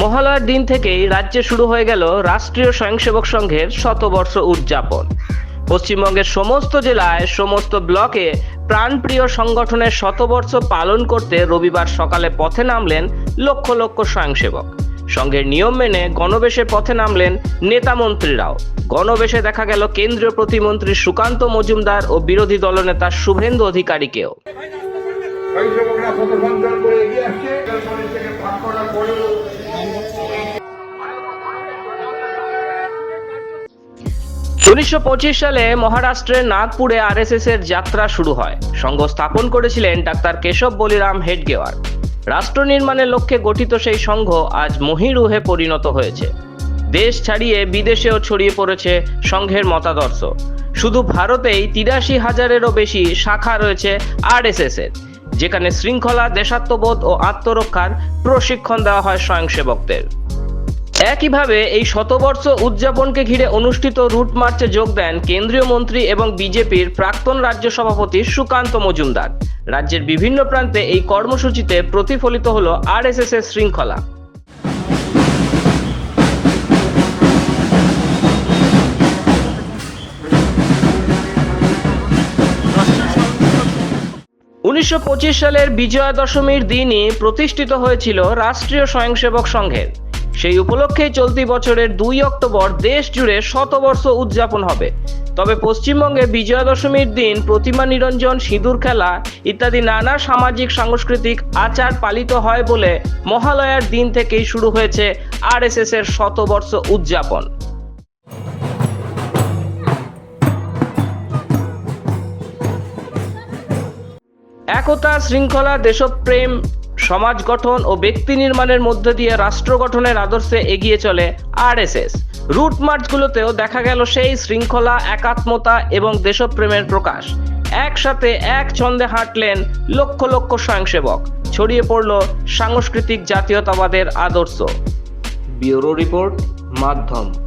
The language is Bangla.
মহালয়ার দিন থেকেই রাজ্যে শুরু হয়ে গেল রাষ্ট্রীয় স্বয়ংসেবক সংঘের শতবর্ষ উদযাপন। পশ্চিমবঙ্গের সমস্ত জেলায়, সমস্ত ব্লকে প্রাণপ্রিয় সংগঠনের শতবর্ষ পালন করতে রবিবার সকালে পথে নামলেন লক্ষ লক্ষ স্বয়ংসেবক। সংঘের নিয়ম মেনে গণবেশে পথে নামলেন নেতা মন্ত্রীরাও। গণবেশে দেখা গেল কেন্দ্রীয় প্রতিমন্ত্রী সুকান্ত মজুমদার ও বিরোধী দলনেতা শুভেন্দু অধিকারীকেও। উনিশশো পঁচিশ সালে মহারাষ্ট্রের নাগপুরে আরএসএস এর যাত্রা শুরু হয়। সংঘ স্থাপন করেছিলেন ডাক্তার কেশব বলিরাম হেডগেওয়ার। রাষ্ট্র নির্মাণের লক্ষ্যে গঠিত সেই সংঘ আজ মহিরুহে পরিণত হয়েছে। দেশ ছাড়িয়ে বিদেশেও ছড়িয়ে পড়েছে সংঘের মতাদর্শ। শুধু ভারতেই তিরাশি হাজারেরও বেশি শাখা রয়েছে আরএসএস এর, যেখানে শৃঙ্খলা, দেশাত্মবোধ ও আত্মরক্ষার প্রশিক্ষণ দেওয়া হয় স্বয়ংসেবকদের। একইভাবে এই শতবর্ষ উদযাপনকে ঘিরে অনুষ্ঠিত রুট মার্চে যোগ দেন কেন্দ্রীয় মন্ত্রী এবং বিজেপির প্রাক্তন রাজ্য সভাপতি সুকান্ত মজুমদার। রাজ্যের বিভিন্ন প্রান্তে এই কর্মসূচিতে প্রতিফলিত হল আরএসএস এর শৃঙ্খলা। উনিশশো পঁচিশ সালের বিজয়া দশমীর দিনই প্রতিষ্ঠিত হয়েছিল রাষ্ট্রীয় স্বয়ংসেবক সংঘের। সেই উপলক্ষেই চলতি বছরের দুই অক্টোবর দেশ জুড়ে শতবর্ষ উদযাপন হবে। তবে পশ্চিমবঙ্গে বিজয়া দশমীর দিন প্রতিমা নিরঞ্জন, সিঁদুর খেলা ইত্যাদি নানা সামাজিক, সাংস্কৃতিক আচার পালিত হয় বলে মহালয়ার দিন থেকেই শুরু হয়েছে আরএসএস এর শতবর্ষ উদযাপন। একতা, শৃঙ্খলা, দেশপ্রেম সমাজ গঠন ও ব্যক্তি নির্মাণের মধ্য দিয়ে রাষ্ট্র গঠনের আদর্শে এগিয়ে চলে আরএসএস। রুট মার্চগুলোতেও দেখা গেল সেই শৃঙ্খলা, একাত্মতা এবং দেশপ্রেমের প্রকাশ। একসাথে এক ছন্দে হাঁটলেন লক্ষ লক্ষ স্বয়ংসেবক। ছড়িয়ে পড়ল সাংস্কৃতিক জাতীয়তাবাদের আদর্শ। ব্যুরো রিপোর্ট, মাধ্যম।